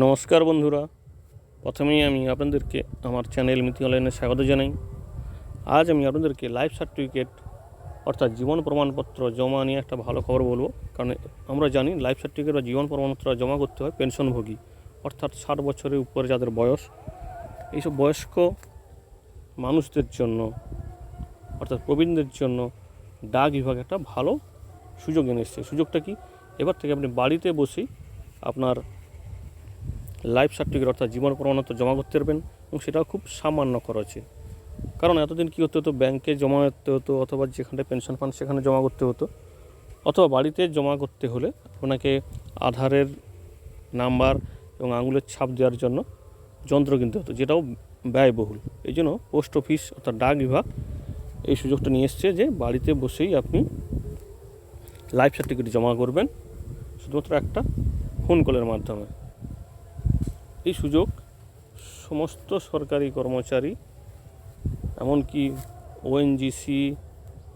নমস্কার বন্ধুরা। প্রথমেই আমি আপনাদেরকে আমার চ্যানেল মিতি অনলাইনে স্বাগত জানাই। আজ আমি আপনাদেরকে লাইফ সার্টিফিকেট অর্থাৎ জীবন প্রমাণপত্র জমা নিয়ে একটা ভালো খবর বলব। কারণ আমরা জানি লাইফ সার্টিফিকেট বা জীবন প্রমাণপত্র জমা করতে হয় পেনশনভোগী, অর্থাৎ ষাট বছরের উপরে যাদের বয়স। এইসব বয়স্ক মানুষদের জন্য, অর্থাৎ প্রবীণদের জন্য ডাক বিভাগ একটা ভালো সুযোগ এনে সুযোগটা কি? এবার থেকে আপনি বাড়িতে বসেই আপনার লাইফ সার্টিফিকেট অর্থাৎ জীবন প্রমাণপত্র জমা করতে পারবেন এবং সেটাও খুব সামান্য খরচে। কারণ এতদিন কী হতে হতো? ব্যাংকে জমা করতে হতো অথবা যেখানে পেনশন ফান্ড সেখানে জমা করতে হতো। অথবা বাড়িতে জমা করতে হলে আপনাকে আধারের নাম্বার এবং আঙুলের ছাপ দেওয়ার জন্য যন্ত্র কিনতে হতো, যেটাও ব্যয়বহুল। এই জন্য পোস্ট অফিস অর্থাৎ ডাক বিভাগ এই সুযোগটা নিয়ে এসছে যে বাড়িতে বসেই আপনি লাইফ সার্টিফিকেট জমা করবেন। শুধুমাত্র একটা ফোন কলের মাধ্যমে। এই সুযোগ সমস্ত সরকারি কর্মচারী, এমনকি ওএনজিসি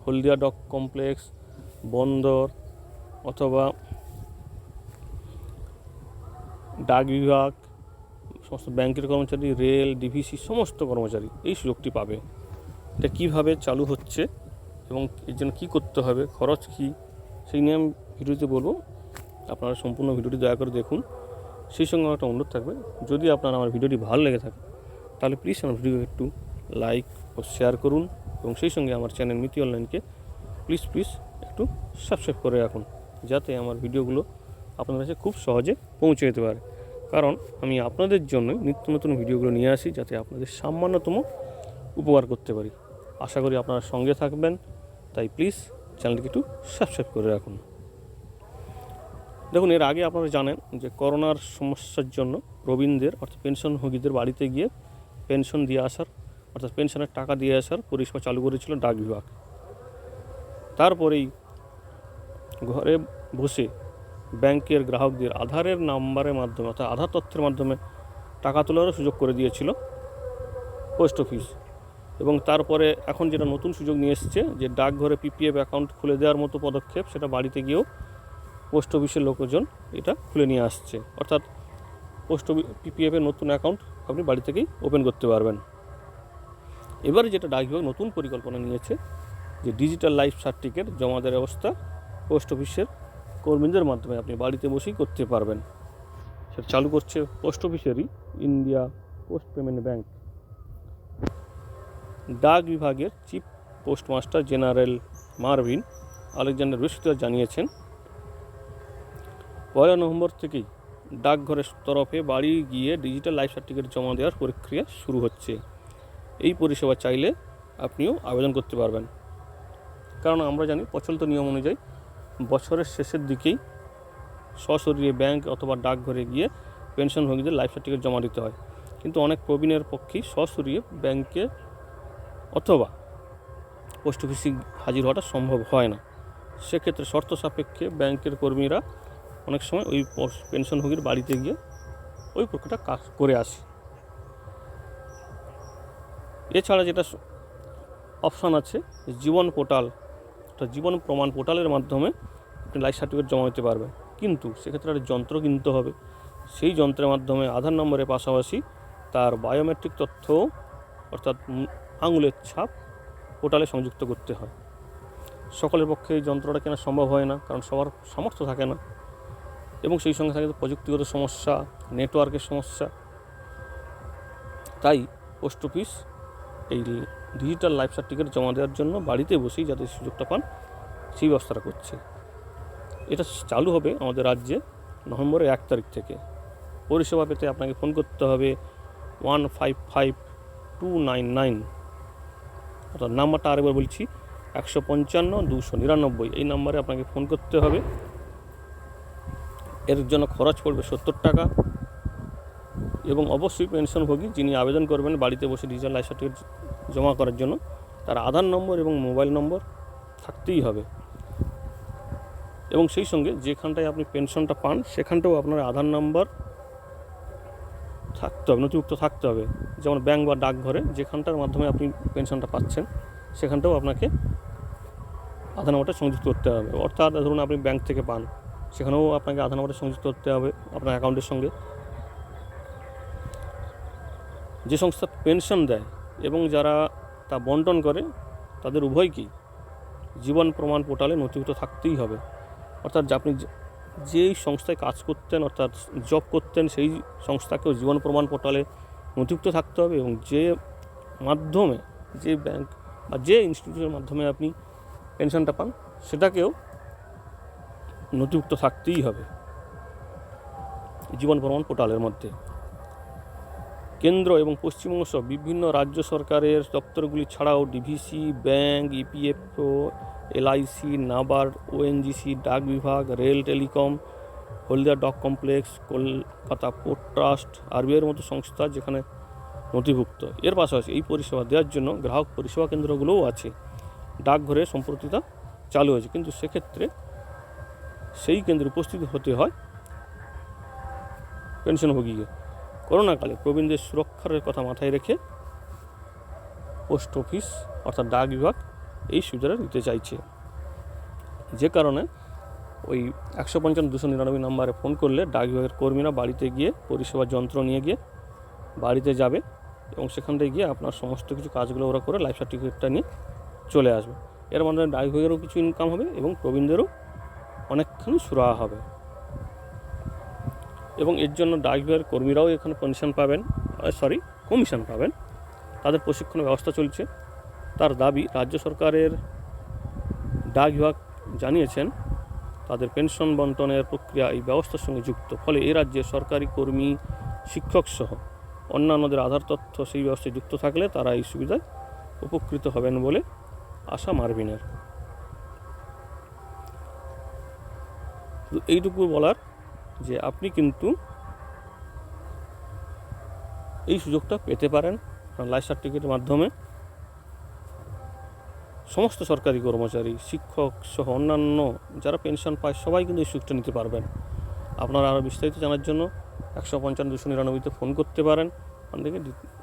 হলদিয়া ডক কমপ্লেক্স, বন্দর অথবা ডাক বিভাগ, সমস্ত ব্যাংকের কর্মচারী, রেল, ডিভিসি, সমস্ত কর্মচারী এই সুযোগটি পাবে। এটা কীভাবে চালু হচ্ছে এবং এর জন্য কী করতে হবে, খরচ কী, সেই নিয়ে আমি ভিডিওতে বলব। আপনারা সম্পূর্ণ ভিডিওটি দয়া করে দেখুন। সেই সঙ্গে আমার একটা অনুরোধ থাকবে, যদি আপনার আমার ভিডিওটি ভালো লেগে থাকে, তাহলে প্লিজ আমার ভিডিও একটু লাইক ও শেয়ার করুন এবং সেই সঙ্গে আমার চ্যানেল মিতি অনলাইনকে প্লিজ প্লিজ একটু সাবস্ক্রাইব করে রাখুন, যাতে আমার ভিডিওগুলো আপনার কাছে খুব সহজে পৌঁছে যেতে পারে। কারণ আমি আপনাদের জন্য নিত্য নতুন ভিডিওগুলো নিয়ে আসি, যাতে আপনাদের সামান্যতম উপকার করতে পারি। আশা করি আপনারা সঙ্গে থাকবেন, তাই প্লিজ চ্যানেলটিকে একটু সাবস্ক্রাইব করে রাখুন। দেখুন, এর আগে আপনারা জানেন যে করোনার সমস্যার জন্য প্রবীণদের অর্থাৎ পেনশনভোগীদের বাড়িতে গিয়ে পেনশন দিয়ে আসার, অর্থাৎ পেনশনের টাকা দিয়ে আসার পরিষেবা চালু করেছিল ডাক বিভাগ। তারপরেই ঘরে বসে ব্যাংকের গ্রাহকদের আধারের নাম্বারের মাধ্যমে, অর্থাৎ আধার তথ্যের মাধ্যমে টাকা তোলারও সুযোগ করে দিয়েছিল পোস্ট অফিস। এবং তারপরে এখন যেটা নতুন সুযোগ নিয়ে এসছে, যে ডাকঘরে পিপিএফ অ্যাকাউন্ট খুলে দেওয়ার মতো পদক্ষেপ, সেটা বাড়িতে গিয়েও পোস্ট অফিসের লোকজন এটা খুলে নিয়ে আসছে। অর্থাৎ পোস্ট অফিস পিপিএফের নতুন অ্যাকাউন্ট আপনি বাড়ি থেকেই ওপেন করতে পারবেন। এবারে যেটা ডাক বিভাগ নতুন পরিকল্পনা নিয়েছে যে ডিজিটাল লাইফ সার্টিফিকেট জমা দেওয়ার ব্যবস্থা পোস্ট অফিসের কর্মীদের মাধ্যমে আপনি বাড়িতে বসেই করতে পারবেন। সেটা চালু করছে পোস্ট অফিসেরই ইন্ডিয়া পোস্ট পেমেন্ট ব্যাংক ডাক বিভাগের chief postmaster general Marvin Alexander বৃহস্পতিবার জানিয়েছেন পয়লা নভেম্বর থেকেই ডাকঘরের তরফে বাড়ি গিয়ে ডিজিটাল লাইফ সার্টিফিকেট জমা দেওয়ার প্রক্রিয়া শুরু হচ্ছে। এই পরিষেবা চাইলে আপনিও আবেদন করতে পারবেন। কারণ আমরা জানি প্রচলিত নিয়ম অনুযায়ী বছরের শেষের দিকেই সশরীরে ব্যাংক অথবা ডাকঘরে গিয়ে পেনশনভোগীদের লাইফ সার্টিফিকেট জমা দিতে হয়। কিন্তু অনেক প্রবীণের পক্ষেই সশরীরে ব্যাংকে অথবা পোস্ট অফিসে হাজির হওয়াটা সম্ভব হয় না। সেক্ষেত্রে শর্ত সাপেক্ষে ব্যাংকের কর্মীরা অনেক সময় ওই পেনশনভোগীর বাড়িতে গিয়ে ওই প্রক্রিয়াটা কাজ করে আসি। এছাড়া যেটা অপশান আছে, জীবন পোর্টাল। অর্থাৎ জীবন প্রমাণ পোর্টালের মাধ্যমে আপনি লাইফ সার্টিফিকেট জমা দিতে পারবেন। কিন্তু সেক্ষেত্রে একটা যন্ত্র কিনতে হবে। সেই যন্ত্রের মাধ্যমে আধার নম্বরের পাশাপাশি তার বায়োমেট্রিক তথ্য, অর্থাৎ আঙুলের ছাপ পোর্টালে সংযুক্ত করতে হয়। সকলের পক্ষে এই যন্ত্রটা কেনা সম্ভব হয় না, কারণ সবার সামর্থ্য থাকে না। এবং সেই সঙ্গে থাকে প্রযুক্তিগত সমস্যা, নেটওয়ার্কের সমস্যা। তাই পোস্ট অফিস এই ডিজিটাল লাইফ সার্টিফিকেট জমা দেওয়ার জন্য বাড়িতে বসেই যাতে সুযোগটা পান, সেই ব্যবস্থাটা করছে। এটা চালু হবে আমাদের রাজ্যে নভেম্বরের এক তারিখ থেকে। পরিষেবা পেতে আপনাকে ফোন করতে হবে one five five two nine nine. অর্থাৎ নাম্বারটা আরেকবার বলছি, একশো পঞ্চান্ন দুশো নিরানব্বই। এই নাম্বারে আপনাকে ফোন করতে হবে। এর জন্য খরচ পড়বে সত্তর টাকা। এবং অবশ্যই পেনশনভোগী যিনি আবেদন করবেন বাড়িতে বসে ডিজিটাল লাইফ সার্টিফিকেট জমা করার জন্য, তার আধার নম্বর এবং মোবাইল নম্বর থাকতেই হবে। এবং সেই সঙ্গে যেখানটায় আপনি পেনশনটা পান, সেখানটাও আপনার আধার নম্বর থাকতে হবে, নথিভুক্ত থাকতে হবে। যেমন ব্যাংক বা ডাকঘরে যেখানটার মাধ্যমে আপনি পেনশনটা পাচ্ছেন, সেখানটাও আপনাকে আধার নম্বরটা সংযুক্ত করতে হবে। অর্থাৎ ধরুন আপনি ব্যাংক থেকে পান সেখানেও আপনাকে আধার নম্বরটা সংযুক্ত করতে হবে আপনার অ্যাকাউন্টের সঙ্গে। যে সংস্থা পেনশন দেয় এবং যারা তা বন্টন করে, তাদের উভয়কেই জীবন প্রমাণ পোর্টালে নথিভুক্ত থাকতেই হবে। অর্থাৎ আপনি যেই সংস্থায় কাজ করতেন, অর্থাৎ জব করতেন, সেই সংস্থাকেও জীবন প্রমাণ পোর্টালে নথিভুক্ত থাকতে হবে এবং যে মাধ্যমে, যে ব্যাংক বা যে ইনস্টিটিউটের মাধ্যমে আপনি পেনশনটা পান, সেটাকেও নথিভুক্ত থাকতেই হবে। জীবন প্রমাণ পোর্টালের মধ্যে। কেন্দ্র এবং পশ্চিমবঙ্গ সহ বিভিন্ন রাজ্য সরকারের দপ্তরগুলি ছাড়াও DVC, bank EPFO LIC, NABARD, ONGC, ডাক বিভাগ, rail telecom, Haldia dock complex, Kolkata port trust, আরবিআইয়ের মতো সংস্থা যেখানে নথিভুক্ত। এর পাশাপাশি এই পরিষেবা দেওয়ার জন্য গ্রাহক পরিষেবা কেন্দ্রগুলোও আছে। ডাকঘরে সম্প্রতি তা চালু হয়েছে। কিন্তু সেক্ষেত্রে সেই কেন্দ্রে উপস্থিত হতে হয় পেনশনভোগীকে। করোনাকালে প্রবীণদের সুরক্ষার কথা মাথায় রেখে পোস্ট অফিস অর্থাৎ ডাক বিভাগ এই সুবিধাটা দিতে চাইছে। যে কারণে ওই একশো পঞ্চান্ন, দুশো নিরানব্বই নম্বরে ফোন করলে ডাক বিভাগের কর্মীরা বাড়িতে গিয়ে পরিষেবার যন্ত্র নিয়ে গিয়ে বাড়িতে যাবে এবং সেখান থেকে গিয়ে আপনার সমস্ত কিছু কাজগুলো ওরা করে লাইফ সার্টিফিকেটটা নিয়ে চলে আসবে। এর মাধ্যমে ডাক বিভাগেরও কিছু ইনকাম হবে এবং প্রবীণদেরও অনেকখানি সুরাহা হবে। এবং এর জন্য ডাক বিভাগের কর্মীরাও এখানে পেনশন পাবেন সরি কমিশন পাবেন। তাদের প্রশিক্ষণ ব্যবস্থা চলছে। তার দাবি, রাজ্য সরকারের ডাক বিভাগ জানিয়েছেন, তাদের পেনশন বন্টনের প্রক্রিয়া এই ব্যবস্থার সঙ্গে যুক্ত। ফলে এই রাজ্যে সরকারি কর্মী, শিক্ষক সহ অন্যান্যদের আধার তথ্য সেই ব্যবস্থায় যুক্ত থাকলে তারা এই সুবিধায় উপকৃত হবেন বলে আশা মার্ভিনের। শুধু এইটুকু বলার যে আপনি কিন্তু এই সুযোগটা পেতে পারেন লাইফ সার্টিফিকেটের মাধ্যমে। সমস্ত সরকারি কর্মচারী, শিক্ষক সহ অন্যান্য যারা পেনশন পায়, সবাই কিন্তু এই সুযোগটা নিতে পারবেন। আপনারা আরও বিস্তারিত জানার জন্য একশো পঞ্চান্ন দুশো নিরানব্বইতে ফোন করতে পারেন। ওখান থেকে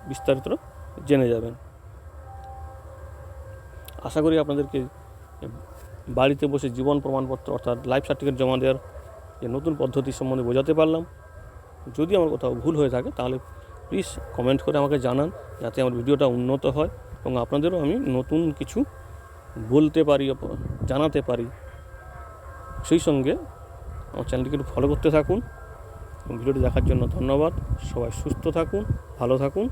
বিস্তারিত জেনে যাবেন। আশা করি আপনাদেরকে বাড়িতে বসে জীবন প্রমাণপত্র অর্থাৎ লাইফ সার্টিফিকেট জমা দেওয়ার যে নতুন পদ্ধতি সম্বন্ধে বোঝাতে পারলাম। যদি আমার কোথাও ভুল হয়ে থাকে, তাহলে প্লিজ কমেন্ট করে আমাকে জানান, যাতে আমার ভিডিওটা উন্নত হয় এবং আপনাদেরও আমি নতুন কিছু বলতে পারি জানাতে পারি। সেই সঙ্গে আমার চ্যানেলটিকে একটু ফলো করতে থাকুন। ভিডিওটি দেখার জন্য ধন্যবাদ। সবাই সুস্থ থাকুন, ভালো থাকুন।